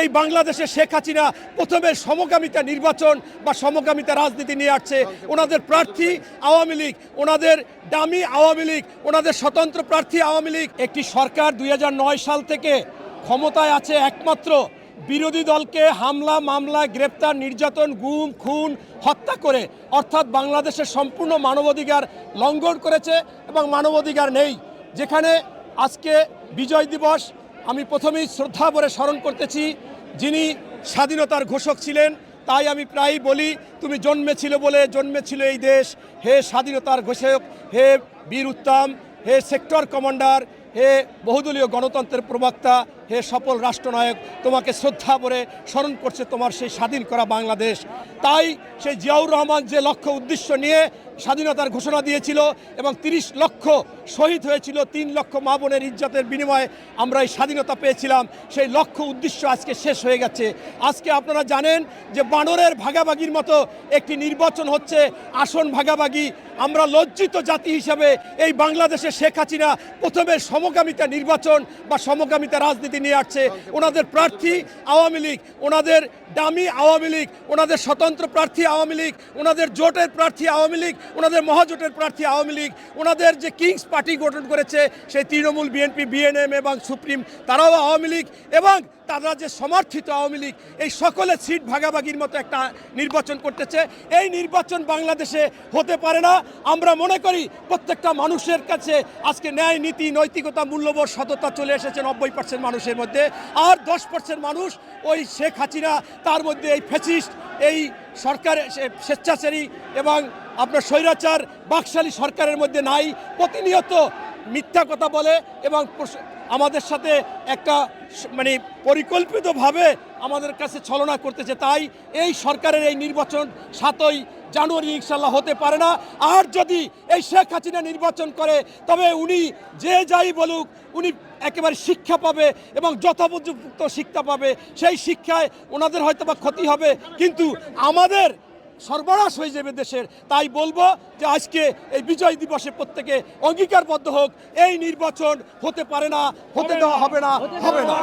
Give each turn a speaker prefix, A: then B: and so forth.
A: এই বাংলাদেশে শেখ হাসিনা প্রথমে সমকামিতা নির্বাচন বা সমকামিতা রাজনীতি নিয়ে আসছে। ওনাদের প্রার্থী আওয়ামী লীগ, ওনাদের দামি আওয়ামী লীগ, ওনাদের স্বতন্ত্র প্রার্থী আওয়ামী লীগ। একটি সরকার দুই হাজার নয় সাল থেকে ক্ষমতায় আছে একমাত্র বিরোধী দলকে হামলা, মামলা, গ্রেপ্তার, নির্যাতন, গুম, খুন, হত্যা করে। অর্থাৎ বাংলাদেশের সম্পূর্ণ মানবাধিকার লঙ্ঘন করেছে এবং মানবাধিকার নেই। যেখানে আজকে বিজয় দিবস আমি প্রথমেই শ্রদ্ধা ভরে স্মরণ করতেছি, যিনি স্বাধীনতার ঘোষক ছিলেন, তাই আমি প্রায়ই বলি, তুমি জন্মেছিল বলে জন্মেছিল এই দেশ। হে স্বাধীনতার ঘোষক, হে বীর উত্তম, হে সেক্টর কমান্ডার, হে বহুদলীয় গণতন্ত্রের প্রবক্তা হে সফল রাষ্ট্রনায়ক, তোমাকে শ্রদ্ধা করে স্মরণ করছে তোমার সেই স্বাধীন করা বাংলাদেশ। তাই সেই জিয়াউর রহমান যে লক্ষ্য উদ্দেশ্য নিয়ে স্বাধীনতার ঘোষণা দিয়েছিল এবং তিরিশ লক্ষ শহীদ হয়েছিল, তিন লক্ষ মা বোনের ইজ্জতের বিনিময়ে আমরা এই স্বাধীনতা পেয়েছিলাম। সেই লক্ষ্য উদ্দেশ্য আজকে শেষ হয়ে গেছে। আজকে আপনারা জানেন যে বানরের ভাগাভাগির মতো একটি নির্বাচন হচ্ছে, আসন ভাগাভাগি। আমরা লজ্জিত জাতি হিসাবে এই বাংলাদেশে শেখ হাসিনা প্রথমে সমকামিতা নির্বাচন বা সমকামিতা রাজনীতি নিয়ে আসছে। ওনাদের প্রার্থী আওয়ামী লীগ, ওনাদের দামি আওয়ামী লীগ, ওনাদের স্বতন্ত্র প্রার্থী আওয়ামী লীগ, ওনাদের জোটের প্রার্থী আওয়ামী লীগ, ওনাদের মহাজোটের প্রার্থী আওয়ামী লীগ, ওনাদের যে কিংস পার্টি গঠন করেছে, সেই তৃণমূল, বিএনপি বিএনএম এবং সুপ্রিম, তারাও আওয়ামী লীগ এবং তারা যে সমর্থিত আওয়ামী লীগ, এই সকলে সিট ভাগাভাগির মতো একটা নির্বাচন করতেছে। এই নির্বাচন বাংলাদেশে হতে পারে না। আমরা মনে করি প্রত্যেকটা মানুষের কাছে আজকে ন্যায়, নীতি, নৈতিকতা, মূল্যবোধ, সততা চলে এসেছে, নব্বই পার্সেন্ট মানুষের মধ্যে। আর দশ পার্সেন্ট মানুষ ওই শেখ হাসিনা, তার মধ্যে এই ফেসিস্ট এই সরকার স্বেচ্ছাচারী এবং আপনার স্বৈরাচার, বাকশালী সরকারের মধ্যে নাই। প্রতিনিয়ত মিথ্যা কথা বলে এবং আমাদের সাথে একটা মানে পরিকল্পিতভাবে আমাদের কাছে ছলনা করতেছে। তাই এই সরকারের এই নির্বাচন সাতই জানুয়ারি ইনশাল্লাহ হতে পারে না। আর যদি এই শেখ হাসিনা নির্বাচন করে, তবে উনি যে যাই বলুক, উনি একেবারে শিক্ষা পাবে এবং যথোপযুক্ত শিক্ষা পাবে। সেই শিক্ষায় ওনাদের হয়তো বা ক্ষতি হবে, কিন্তু আমাদের সর্বনাশ হয়ে যাবে দেশের। তাই বলব যে আজকে এই বিজয় দিবসে প্রত্যেকে অঙ্গীকারবদ্ধ হোক। এই নির্বাচন হতে পারে না, হতে দেওয়া হবে না হবে না।